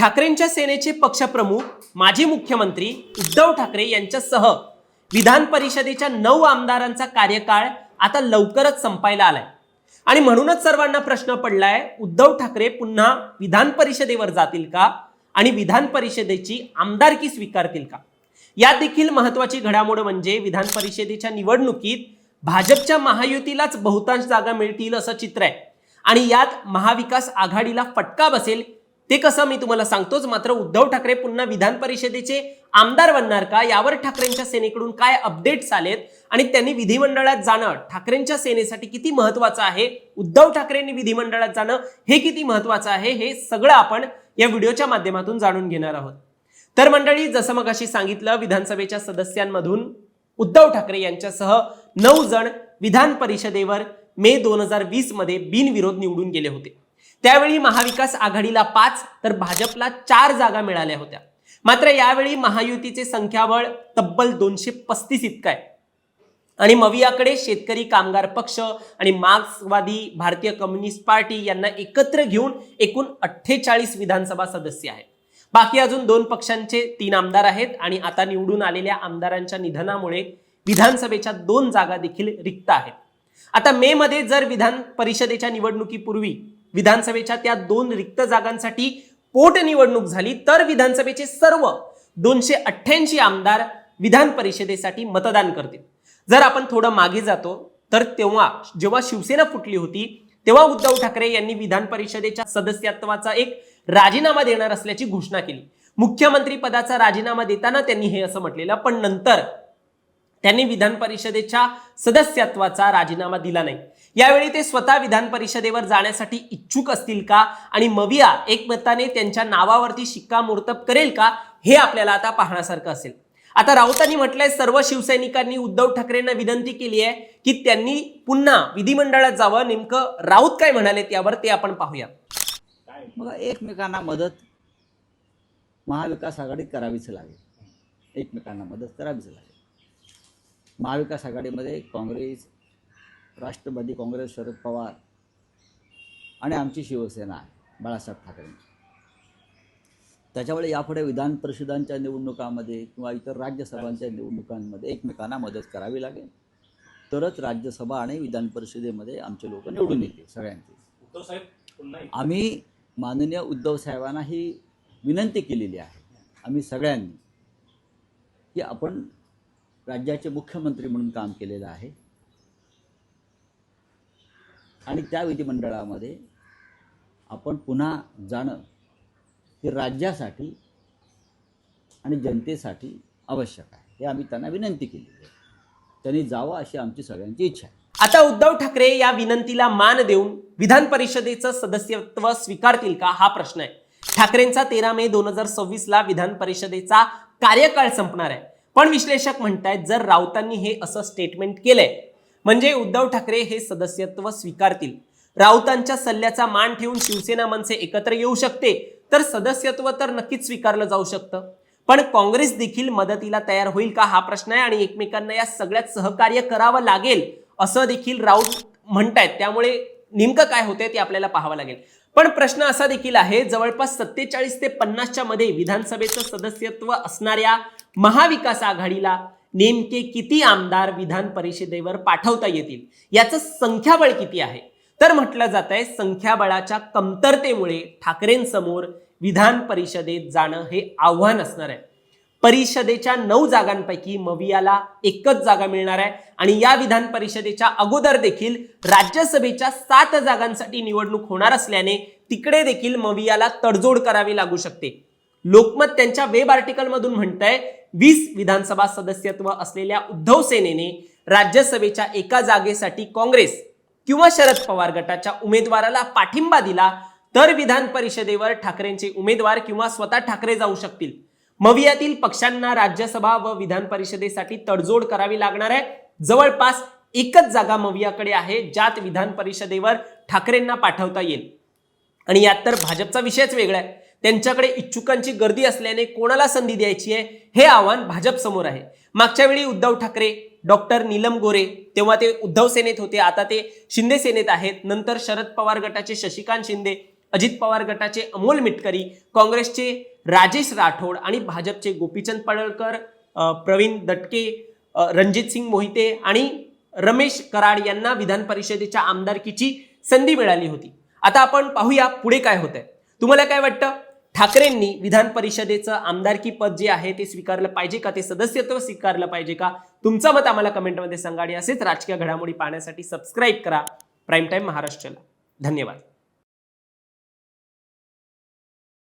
ठाकरेंच्या सेनेचे पक्षप्रमुख माजी मुख्यमंत्री उद्धव ठाकरे यांच्यासह विधान परिषदेच्या नऊ आमदारांचा कार्यकाळ आता लवकरच संपायला आलाय. आणि म्हणूनच सर्वांना प्रश्न पडलाय उद्धव ठाकरे पुन्हा विधान परिषदेवर जातील का? आणि विधान परिषदेची आमदारकी स्वीकारतील का? यात देखील महत्वाची घडामोड म्हणजे विधान परिषदेच्या निवडणुकीत भाजपच्या महायुतीलाच बहुतांश जागा मिळतील असं चित्र आहे. आणि यात महाविकास आघाडीला फटका बसेल ते कसं मी तुम्हाला सांगतोच. मात्र उद्धव ठाकरे पुन्हा विधान परिषदेचे आमदार बनणार का? यावर ठाकरेंच्या सेनेकडून काय अपडेट्स आलेत? आणि त्यांनी विधिमंडळात जाणं ठाकरेंच्या सेनेसाठी किती महत्वाचं आहे? उद्धव ठाकरेंनी विधिमंडळात जाणं हे किती महत्वाचं आहे? हे सगळं आपण या व्हिडिओच्या माध्यमातून जाणून घेणार आहोत. तर मंडळी जसं मग अशी सांगितलं विधानसभेच्या सदस्यांमधून उद्धव ठाकरे यांच्यासह नऊ जण विधान परिषदेवर मे दोन हजार वीसमध्ये बिनविरोध निवडून गेले होते. त्यावेळी महाविकास आघाडीला पाच तर भाजपला चार जागा मिळाल्या होत्या. मात्र यावेळी महायुतीचे संख्याबळ तब्बल दोनशे पस्तीस इतकं आहे. आणि मवियाकडे शेतकरी कामगार पक्ष आणि मार्क्सवादी भारतीय कम्युनिस्ट पार्टी यांना एकत्र घेऊन एकूण अठ्ठेचाळीस विधानसभा सदस्य आहेत. बाकी अजून दोन पक्षांचे तीन आमदार आहेत आणि आता निवडून आलेल्या आमदारांच्या निधनामुळे विधानसभेच्या दोन जागा देखील रिक्त आहेत. आता मे मध्ये जर विधान परिषदेच्या निवडणुकीपूर्वी विधानसभेच्या त्या दोन रिक्त जागांसाठी पोटनिवडणूक झाली तर विधानसभेचे सर्व दोनशे अठ्ठ्याऐंशी आमदार विधान परिषदेसाठी मतदान करतील. जर आपण थोडं मागे जातो तर तेव्हा जेव्हा शिवसेना फुटली होती तेव्हा उद्धव ठाकरे यांनी विधान परिषदेच्या सदस्यत्वाचा एक राजीनामा देणार असल्याची घोषणा केली. मुख्यमंत्री पदाचा राजीनामा देताना त्यांनी हे असं म्हटलेलं पण नंतर त्यांनी विधान परिषदेच्या सदस्यत्वाचा राजीनामा दिला नाही. यावेळी ते स्वतः विधान परिषदेवर जाण्यासाठी इच्छुक असतील का? आणि मविया एकमताने त्यांच्या नावावरती शिक्कामोर्तब करेल का? हे आपल्याला आता पाहण्यासारखं असेल. आता राऊतांनी म्हटलंय सर्व शिवसैनिकांनी उद्धव ठाकरेंना विनंती केली आहे की त्यांनी पुन्हा विधिमंडळात जावं. नेमकं राऊत काय म्हणालेत यावर ते आपण पाहूया. मग एकमेकांना मदत महाविकास आघाडी करावीच लागेल. एकमेकांना मदत करावीच लागेल. महाविकास आघाडीमध्ये काँग्रेस राष्ट्रवादी काँग्रेस शरद पवार आणि आमची शिवसेना आहे बाळासाहेब ठाकरेंची त्याच्यामुळे यापुढे विधान परिषदांच्या निवडणुकामध्ये किंवा इतर राज्यसभांच्या निवडणुकांमध्ये एकमेकांना मदत करावी लागेल. तरच राज्यसभा आणि विधान परिषदेमध्ये आमचे लोक निवडून येतील सगळ्यांचे. आम्ही माननीय उद्धव साहेबांना ही विनंती केलेली आहे. आम्ही सगळ्यांनी की आपण राज्याचे मुख्यमंत्री म्हणून काम केलेलं आहे. आणि त्या विधिमंडळामध्ये आपण पुन्हा जाणं हे राज्यासाठी आणि जनतेसाठी आवश्यक आहे. हे आम्ही त्यांना विनंती केली आहे. त्यांनी जावं अशी आमची सगळ्यांची इच्छा आहे. आता उद्धव ठाकरे या विनंतीला मान देऊन विधान परिषदेचं सदस्यत्व स्वीकारतील का? हा प्रश्न आहे. ठाकरेंचा तेरा मे दोन हजार सव्वीसला विधान परिषदेचा कार्यकाळ संपणार आहे. पण विश्लेषक म्हणतायत जर राऊतांनी हे असं स्टेटमेंट केलंय म्हणजे उद्धव ठाकरे हे सदस्यत्व स्वीकारतील. राऊतांच्या सल्ल्याचा मान ठेवून शिवसेना मनसे एकत्र येऊ शकते तर सदस्यत्व तर नक्कीच स्वीकारलं जाऊ शकतं. पण काँग्रेस देखील मदतीला तयार होईल का हा प्रश्न आहे आणि एकमेकांना या सगळ्यात सहकार्य करावं लागेल असं देखील राऊत म्हणतायत. त्यामुळे नेमकं काय होतंय ते आपल्याला पाहावं लागेल. पण प्रश्न असा देखील आहे जवळपास सत्तेचाळीस ते पन्नासच्या मध्ये विधानसभेचं सदस्यत्व असणाऱ्या महाविकास आघाडीला नेमके किती आमदार विधान परिषदेवर पाठवता येतील? याचं संख्याबळ किती आहे? तर म्हटलं जात आहे संख्याबळाच्या कमतरतेमुळे ठाकरेंसमोर विधान परिषदेत जाणं हे आव्हान असणार आहे. परिषदेच्या नऊ जागांपैकी मवियाला एकच जागा मिळणार आहे. आणि या विधान परिषदेच्या अगोदर देखील राज्यसभेच्या सात जागांसाठी निवडणूक होणार असल्याने तिकडे देखील मवियाला तडजोड करावी लागू शकते. लोकमत त्यांच्या वेब आर्टिकल मधून म्हणतंय वीस विधानसभा सदस्यत्व असलेल्या उद्धव सेनेने राज्यसभेच्या एका जागेसाठी काँग्रेस किंवा शरद पवार गटाच्या उमेदवाराला पाठिंबा दिला तर विधान परिषदेवर ठाकरेंचे उमेदवार किंवा स्वतः ठाकरे जाऊ शकतील. मवियातील पक्षांना राज्यसभा व विधान परिषदेसाठी तडजोड करावी लागणार आहे. जवळपास एकच जागा मवियाकडे आहे ज्यात विधान परिषदेवर ठाकरेंना पाठवता येईल. आणि यात तर भाजपचा विषयच वेगळा आहे. त्यांच्याकडे इच्छुकांची गर्दी असल्याने कोणाला संधी द्यायची आहे हे आव्हान भाजप समोर आहे. मागच्या वेळी उद्धव ठाकरे डॉक्टर नीलम गोरे तेव्हा ते उद्धव सेनेत होते आता ते शिंदे सेनेत आहेत. नंतर शरद पवार गटाचे शशिकांत शिंदे अजित पवार गटाचे अमोल मिटकरी काँग्रेसचे राजेश राठोड आणि भाजपचे गोपीचंद पडळकर प्रवीण दटके रणजित सिंग मोहिते आणि रमेश कराड यांना विधान परिषदेच्या आमदारकीची संधी मिळाली होती. आता आपण पाहूया पुढे काय होत आहे तुम्हाला काय वाटतं? ठाकरेंनी विधान परिषदेचं आमदारकी पद जे आहे ते स्वीकारलं पाहिजे का? ते सदस्यत्व स्वीकारलं पाहिजे का? तुमचं मत आम्हाला कमेंटमध्ये सांगा आणि असेच राजकीय घडामोडी पाहण्यासाठी सबस्क्राईब करा. प्राईम टाईम महाराष्ट्राला. धन्यवाद.